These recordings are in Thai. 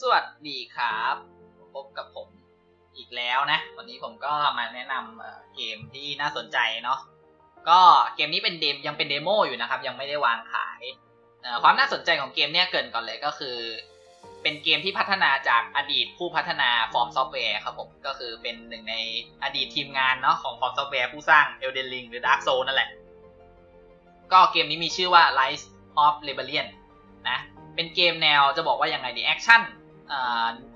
สวัสดีครับ พบกับผมอีกแล้วนะ วันนี้ผมก็มาแนะนำเกมที่น่าสนใจเนาะก็เกมนี้เป็นเดมยังเป็นเดโมอยู่นะครับ ยังไม่ได้วางขาย ความน่าสนใจของเกมเนี้ยเกินก่อนเลยก็คือ เป็นเกมที่พัฒนาจากอดีตผู้พัฒนาฟอร์มซอฟต์แวร์ครับผมก็คือเป็นหนึ่งในอดีตทีมงานเนาะของฟอร์มซอฟต์แวร์ผู้สร้าง Elden Ring หรือ Dark Souls นั่นแหละ ก็เกมนี้มีชื่อว่า Rise of Rebellion เป็นเกมแนวจะบอกว่ายังไงดีแอคชั่น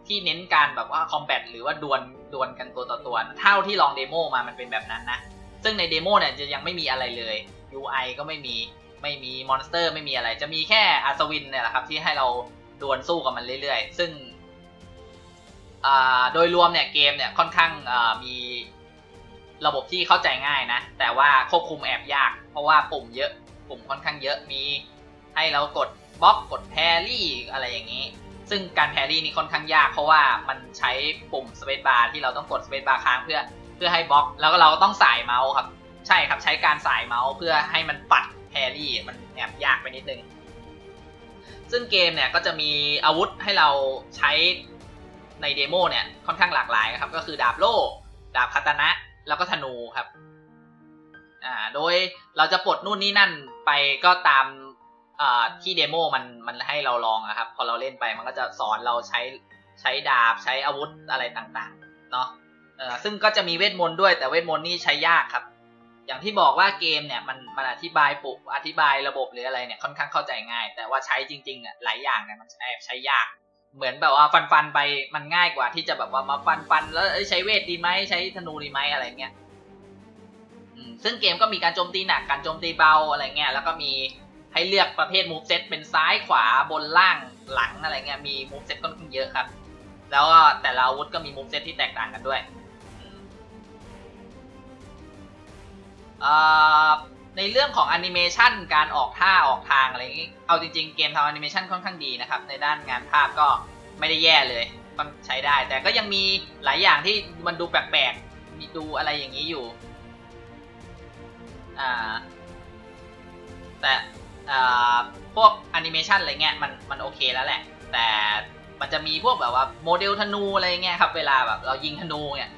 ที่เน้นการแบบว่าคอมแบทหรือว่าดวลดวลกันตัวต่อตัวเท่าที่ลองเดโมมามันเป็นแบบนั้นนะ ซึ่งในเดโมเนี่ยจะยังไม่มีอะไรเลย UI ก็ไม่มีไม่มีมอนสเตอร์ไม่มีอะไร จะมีแค่อัศวินเนี่ยแหละครับที่ให้เราดวลสู้กับมันเรื่อยๆ ซึ่งโดยรวมเนี่ยเกมเนี่ยค่อนข้างมีระบบที่เข้าใจง่ายนะ แต่ว่าควบคุมแอบยาก เพราะว่าปุ่มเยอะปุ่มค่อนข้างเยอะมี ให้เรากดบล็อกกดแพรี่อะไรอย่างนี้ ซึ่งการแพรี่นี่ค่อนข้างยากเพราะว่ามันใช้ปุ่มสเปซบาร์ที่เราต้องกดสเปซบาร์ค้างเพื่อเพื่อให้บล็อก แล้วก็เราต้องสายเมาส์ครับ ใช่ครับใช้การสายเมาส์เพื่อให้มันปัดแพรี่มันแอบยากไปนิดนึง ซึ่งเกมเนี่ยก็จะมีอาวุธให้เราใช้ในเดโมเนี่ยค่อนข้างหลากหลายครับ ก็คือดาบโล่ดาบคาตานะ แล้วก็ธนูครับอ่าโดยเราจะปลดนู่นนี่นั่นไปก็ตาม ที่เดโมมันมันให้เราลองอะครับ พอเราเล่นไปมันก็จะสอนเราใช้ใช้ดาบใช้อาวุธอะไรต่างๆเนาะซึ่งก็จะมีเวทมนต์ด้วยแต่เวทมนต์นี่ใช้ยากครับ อย่างที่บอกว่าเกมเนี่ยมันมันอธิบายปุกอธิบายระบบหรืออะไรเนี่ยค่อนข้างเข้าใจง่าย แต่ว่าใช้จริงๆอะหลายอย่างเนี่ยมันใช้ใช้ยาก เหมือนแบบว่าฟันฟันไปมันง่ายกว่าที่จะแบบว่ามาฟันฟันแล้วใช้เวทดีไหมใช้ธนูดีไหมอะไรเงี้ยซึ่งเกมก็มีการโจมตีหนักการโจมตีเบาอะไรเงี้ยแล้วก็มี ให้เลือกประเภทมูฟเซตเป็นซ้ายขวาบนล่างหลังอะไรเงี้ยมีมูฟเซตค่อนข้างเยอะครับ แล้วก็แต่ละอาวุธก็มีมูฟเซตที่แตกต่างกันด้วยในเรื่องของแอนิเมชันการออกท่าออกทางอะไรอย่างงี้เอาจริงๆ เกมทำแอนิเมชันค่อนข้างดีนะครับ ในด้านงานภาพก็ไม่ได้แย่เลยก็ใช้ได้ แต่ก็ยังมีหลายอย่างที่มันดูแปลกๆ มีดูอะไรอย่างนี้อยู่ อ่า แต่ พวกแอนิเมชันอะไรเงี้ยมันมันโอเคแล้วแหละ แต่มันจะมีพวกแบบว่าโมเดลธนูอะไรเงี้ยครับเวลาแบบเรายิงธนูเนี่ย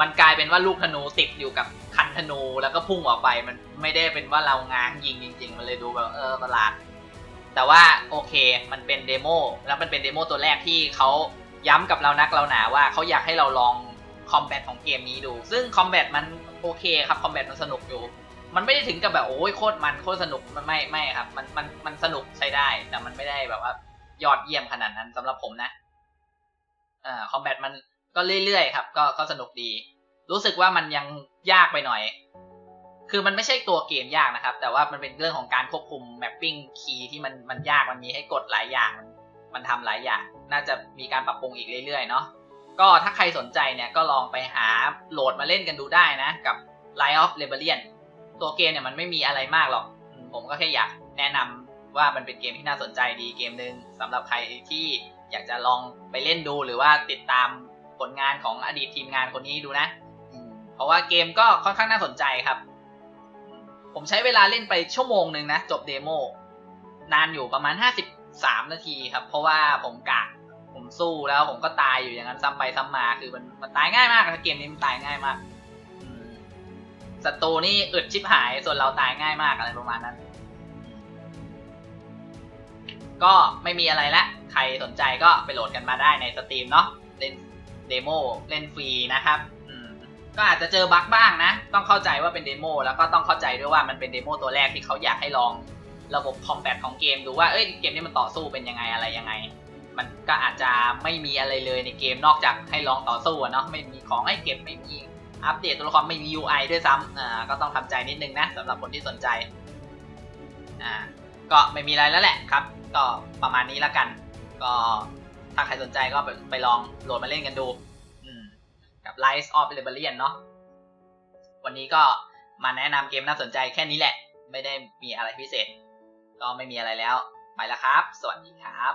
มันกลายเป็นว่าลูกธนูติดอยู่กับคันธนูแล้วก็พุ่งออกไปมันไม่ได้เป็นว่าเราง้างยิงจริง ๆ มันเลยดูแบบเออประหลาด แต่ว่าโอเคมันเป็นเดโมแล้วมันเป็นเดโมตัวแรกที่เขาย้ำกับเรานักเราหนาว่าเขาอยากให้เราลองคอมแบทของเกมนี้ดู ซึ่งคอมแบทมันโอเคครับคอมแบทมันสนุกอยู่ มันไม่ได้ถึงกับแบบโอ้ยโคตรมันโคตรสนุกมันไม่ไม่ครับ มันมันมันสนุกใช้ได้ แต่มันไม่ได้แบบว่ายอดเยี่ยมขนาดนั้นสำหรับผมนะอ่าคอมแบทมันก็เรื่อยๆครับ ก็ก็สนุกดี รู้สึกว่ามันยังยากไปหน่อย คือมันไม่ใช่ตัวเกมยากนะครับ แต่ว่ามันเป็นเรื่องของการควบคุมแมปปิ้งคีย์ที่มันมันยากมันมีให้กดหลายอย่าง มันมันทำหลายอย่าง น่าจะมีการปรับปรุงอีกเรื่อยๆเนาะก็ถ้าใครสนใจเนี่ยก็ลองไปหาโหลดมาเล่นกันดูได้นะ กับ Line of Rebellion ตัวเกมเนี่ยมันไม่มีอะไรมากหรอก ผมก็แค่อยากแนะนำว่ามันเป็นเกมที่น่าสนใจดีเกมหนึ่งสำหรับใครที่อยากจะลองไปเล่นดูหรือว่าติดตามผลงานของอดีตทีมงานคนนี้ดูนะ เพราะว่าเกมก็ค่อนข้างน่าสนใจครับ ผมใช้เวลาเล่นไปชั่วโมงหนึ่งนะ จบเดโมนานอยู่ประมาณ 53 นาทีครับ เพราะว่าผมกะผมสู้แล้วผมก็ตายอยู่อย่างนั้นซ้ำไปซ้ำมา คือมันมันตายง่ายมากเกมนี้มันตายง่ายมาก ศัตรูนี่อึดชิบหายส่วนเราตายง่ายมากอะไรประมาณนั้น ก็ไม่มีอะไรละใครสนใจก็ไปโหลดกันมาได้ในสตรีมเนาะเล่นเดโมเล่นฟรีนะครับก็อาจจะเจอบั๊กบ้างนะ ต้องเข้าใจว่าเป็นเดโมแล้วก็ต้องเข้าใจด้วยว่ามันเป็นเดโมตัวแรกที่เขาอยากให้ลองระบบคอมแบทของเกมดูว่าเอ้ยเกมนี้มันต่อสู้เป็นยังไงอะไรยังไง มันก็อาจจะไม่มีอะไรเลยในเกมนอกจากให้ลองต่อสู้เนาะไม่มีของให้เก็บไม่มี อัปเดตตัวละครไม่มี UI ด้วยซ้ำอ่าก็ต้องทำใจนิดนึงนะสำหรับคนที่สนใจอ่าก็ไม่มีอะไรแล้วแหละครับ ก็ประมาณนี้แล้วกัน ก็ถ้าใครสนใจก็ไปไปลองโหลดมาเล่นกันดูกับ Rise of Rebellion เนาะวันนี้ก็มาแนะนำเกมน่าสนใจแค่นี้แหละ ไม่ได้มีอะไรพิเศษ ก็ไม่มีอะไรแล้ว ไปแล้วครับ สวัสดีครับ